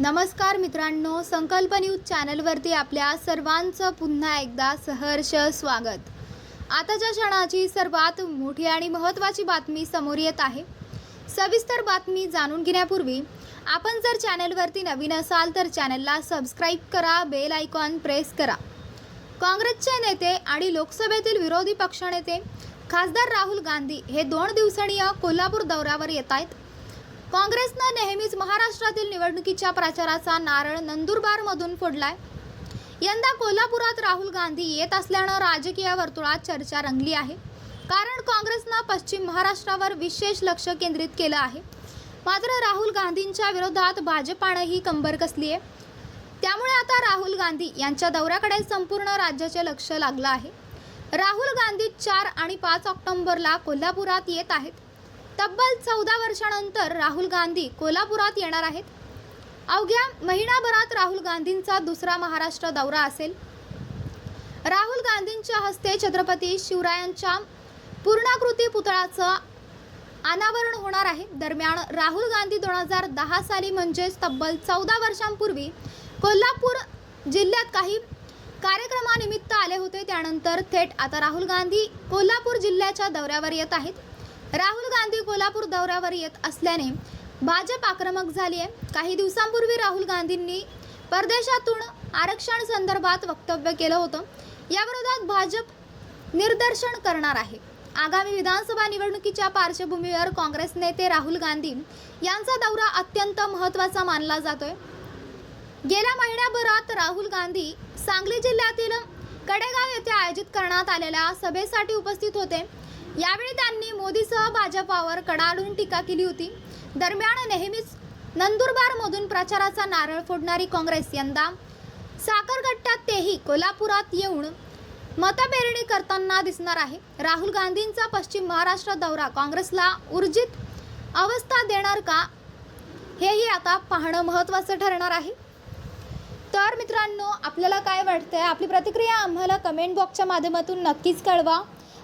नमस्कार मित्रांनो संकल्प न्यूज चॅनलवरती आपल्या सर्वांचं पुन्हा एकदा सहर्ष स्वागत. आताच्या क्षणाची सर्वात मोठी आणि महत्त्वाची बातमी समोर येत आहे सविस्तर बातमी जाणून घेण्यापूर्वी आपण जर चॅनलवरती नवीन असाल तर चॅनलला सबस्क्राईब करा बेल आयकॉन प्रेस करा. काँग्रेसचे नेते आणि लोकसभेतील विरोधी पक्षनेते खासदार राहुल गांधी हे दोन दिवसणीय कोल्हापूर दौऱ्यावर येत आहेत. काँग्रेसनं नेहमीच महाराष्ट्रातील निवडणुकीच्या प्रचाराचा नारळ नंदुरबारमधून फोडलाय. यंदा कोल्हापुरात राहुल गांधी येत असल्यानं राजकीय वर्तुळात चर्चा रंगली आहे. कारण काँग्रेसनं पश्चिम महाराष्ट्रावर विशेष लक्ष केंद्रित केलं आहे. मात्र राहुल गांधींच्या विरोधात भाजपानंही कंबर कसली आहे. त्यामुळे आता राहुल गांधी यांच्या दौऱ्याकडे संपूर्ण राज्याचे लक्ष लागलं आहे. राहुल गांधी चार आणि पाच ऑक्टोबरला कोल्हापुरात येत आहेत. तब्बल चौदा वर्षानंतर राहुल गांधी कोल्हापुरात येणार आहेत. अवघ्या महिनाभरात राहुल गांधींचा दुसरा महाराष्ट्र दौरा असेल. राहुल गांधींच्या हस्ते छत्रपती शिवरायांच्या पूर्णाकृती पुतळ्याचं अनावरण होणार आहे. दरम्यान राहुल गांधी दोन हजार दहा साली म्हणजेच तब्बल चौदा वर्षांपूर्वी कोल्हापूर जिल्ह्यात काही कार्यक्रमानिमित्त आले होते. त्यानंतर थेट आता राहुल गांधी कोल्हापूर जिल्ह्याच्या दौऱ्यावर येत आहेत. राहुल गांधी कोल्हापूर दौऱ्यावर येत असल्याने भाजप आक्रमक झाली आहे. काही दिवसांपूर्वी राहुल गांधींनी परदेशातून आरक्षण संदर्भात वक्तव्य केलं होतं. याविरोधात भाजप निर्दर्शन करणार आहे. आगामी विधानसभा निवडणुकीच्या पार्श्वभूमीवर काँग्रेस नेते राहुल गांधी यांचा दौरा अत्यंत महत्त्वाचा मानला जातोय. गेल्या महिन्याभरात राहुल गांधी सांगली जिल्ह्यातील कडेगाव येथे आयोजित करण्यात आलेल्या सभेसाठी उपस्थित होते. यावेळी त्यांनी मोदीसह भाजपावर कडाडून टीका केली होती. दरम्यान नेहमीच नंदुरबारमधून प्रचाराचा नारळ फोडणारी काँग्रेस यंदा साखरगट्ट्यात तेही कोल्हापुरात येऊन मतपेरणी करताना दिसणार आहे. राहुल गांधींचा पश्चिम महाराष्ट्र दौरा काँग्रेसला ऊर्जित अवस्था देणार का हेही आता पाहणं महत्त्वाचं ठरणार आहे. तर मित्रांनो आपल्याला काय वाटतंय? आपली प्रतिक्रिया आम्हाला कमेंट बॉक्सच्या माध्यमातून नक्कीच कळवा.